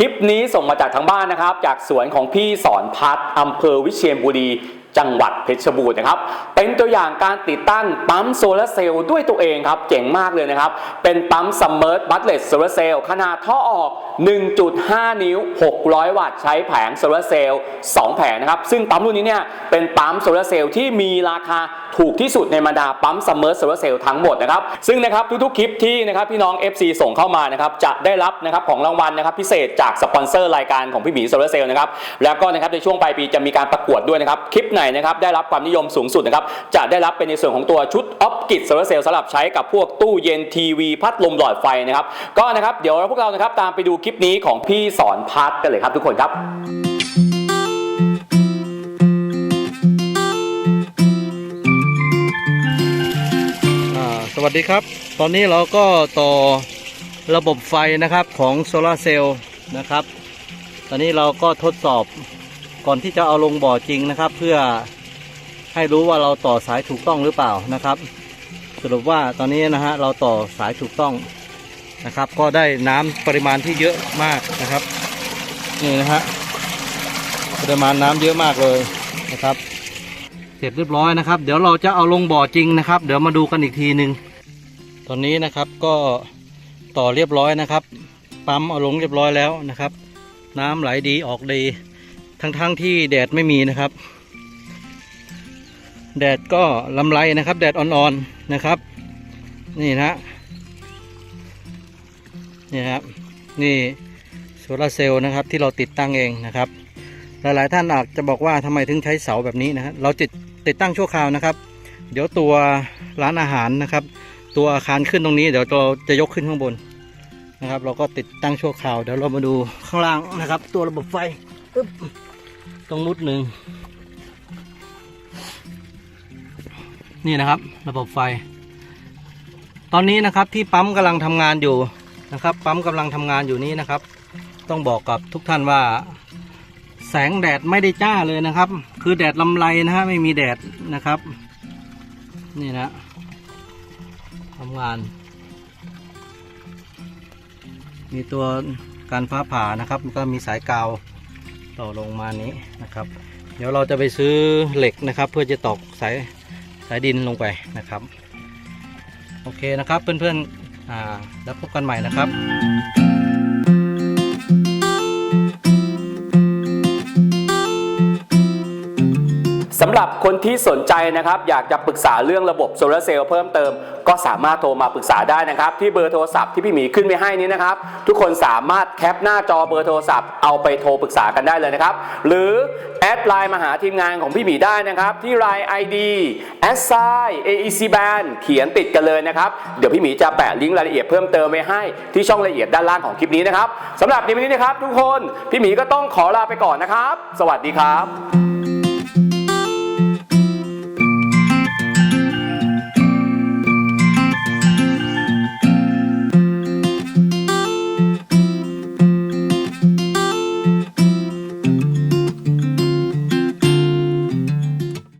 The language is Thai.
คลิปนี้ส่งมาจากทางบ้านนะครับ จากสวนของพี่สอนพัฒน์อำเภอวิเชียรบุรี จังหวัดเพชรบูรณ์นะครับ เป็นตัวอย่างการติดตั้งปั๊มโซลาร์เซลล์ด้วยตัวเองครับ เจ๋งมากเลยนะครับ เป็นปั๊มซัมเมอร์บัตเลสโซลาร์เซลล์ขนาดท่อออก 1.5 นิ้ว 600 วัตต์ใช้แผงโซลาร์เซลล์2แผงนะครับ ซึ่งปั๊มรุ่นนี้เนี่ยเป็นปั๊มโซลาร์เซลล์ที่มีราคาถูกที่สุดในบรรดาปั๊มซัมเมอร์โซลาร์เซลล์ทั้งหมดนะครับ ซึ่งนะครับทุกๆคลิปที่นะครับพี่น้อง FC ส่งเข้ามานะครับจะได้รับนะครับของรางวัลนะครับพิเศษจากสปอนเซอร์รายการของพี่หมีโซลาเซลล์นะครับแล้วก็นะครับในช่วงปลายปีจะมีการประกวดด้วยนะครับคลิปไหนนะครับได้รับความนิยมสูงสุดนะครับจะได้รับเป็นในส่วนของตัวชุดออฟกิดโซลาร์เซลล์สำหรับใช้กับพวกตู้เย็นทีวี พัดลมหลอดไฟนะครับก็นะครับเดี๋ยวพวกเรานะครับตามไปดูคลิปนี้ของพี่สอนพัดกันเลยครับทุกคนครับสวัสดีครับ ตอนนี้เราก็ต่อระบบไฟนะครับของโซลาร์เซลล์นะครับ ตอนนี้เราก็ทดสอบ ก่อนที่จะเอาลงบ่อจริงนะครับ เพื่อให้รู้ว่าเราต่อสายถูกต้องหรือเปล่านะครับ สรุปว่าตอนนี้นะฮะเราต่อสายถูกต้องนะครับ ก็ได้น้ำปริมาณที่เยอะมากนะครับ นี่นะฮะปริมาณน้ำเยอะมากเลยนะครับ เสร็จเรียบร้อยนะครับ เดี๋ยวเราจะเอาลงบ่อจริงนะครับ เดี๋ยวมาดูกันอีกทีหนึ่งตอนนี้นะครับก็ต่อเรียบร้อยนะครับ ปั๊มเอาลงเรียบร้อยแล้วนะครับ น้ำไหลดีออกดี ทั้งๆทที่แดดไม่มีนะครับ แดดก็ลำไรนะครับ แดดอ่อนๆนะครับ นี่นะนี่ครับนี่โซลาเซลล์นะครับที่เราติดตั้งเองนะครับ หลายๆท่านอาจจะบอกว่าทำไมถึงใช้เสาแบบนี้นะฮะเราติดติดตั้งชั่วคราวนะครับ เดี๋ยวตัวร้านอาหารนะครับ ตัวอาคารขึ้นตรงนี้ เดี๋ยวเราจะยกขึ้นข้างบนนะครับ เราก็ติดตั้งชั่วคราวเดี๋ยวเรามาดูข้างล่างนะครับ ตัวระบบไฟอึ๊บ ตรงมุดหนึ่งนี่นะครับระบบไฟ ตอนนี้นะครับที่ปั๊มกำลังทำงานอยู่นะครับ ปั๊มกำลังทำงานอยู่นี้นะครับ ต้องบอกกับทุกท่านว่า แสงแดดไม่ได้จ้าเลยนะครับ คือแดดลำไรนะฮะไม่มีแดดนะครับ นี่นะทำงาน มีตัวการฟ้าผ่านะครับก็มีสายกาว ต่อลงมานี้นะครับ เดี๋ยวเราจะไปซื้อเหล็กนะครับ เพื่อจะตอกสายสายดินลงไปนะครับ โอเคนะครับเพื่อนๆอ่าแล้วพบกันใหม่นะครับ สำหรับคนที่สนใจนะครับอยากจะปรึกษาเรื่องระบบโซลาร์เซลล์เพิ่มเติม ก็สามารถโทรมาปรึกษาได้นะครับ ที่เบอร์โทรศัพท์ที่พี่หมีขึ้นไปให้นี้นะครับ ทุกคนสามารถแคปหน้าจอเบอร์โทรศัพท์เอาไปโทรปรึกษากันได้เลยนะครับ หรือแอดไลน์มาหาทีมงานของพี่หมีได้นะครับ ที่ Line ID s i AEC Band เขียนติดกันเลยนะครับ เดี๋ยวพี่หมีจะแปะลิงก์รายละเอียดเพิ่มเติมไว้ให้ที่ช่องรายละเอียดด้านล่างของคลิปนี้นะครับสำหรับในวันนี้นะครับ ทุกคนพี่หมีก็ต้องขอลาไปก่อนนะครับ สวัสดีครับ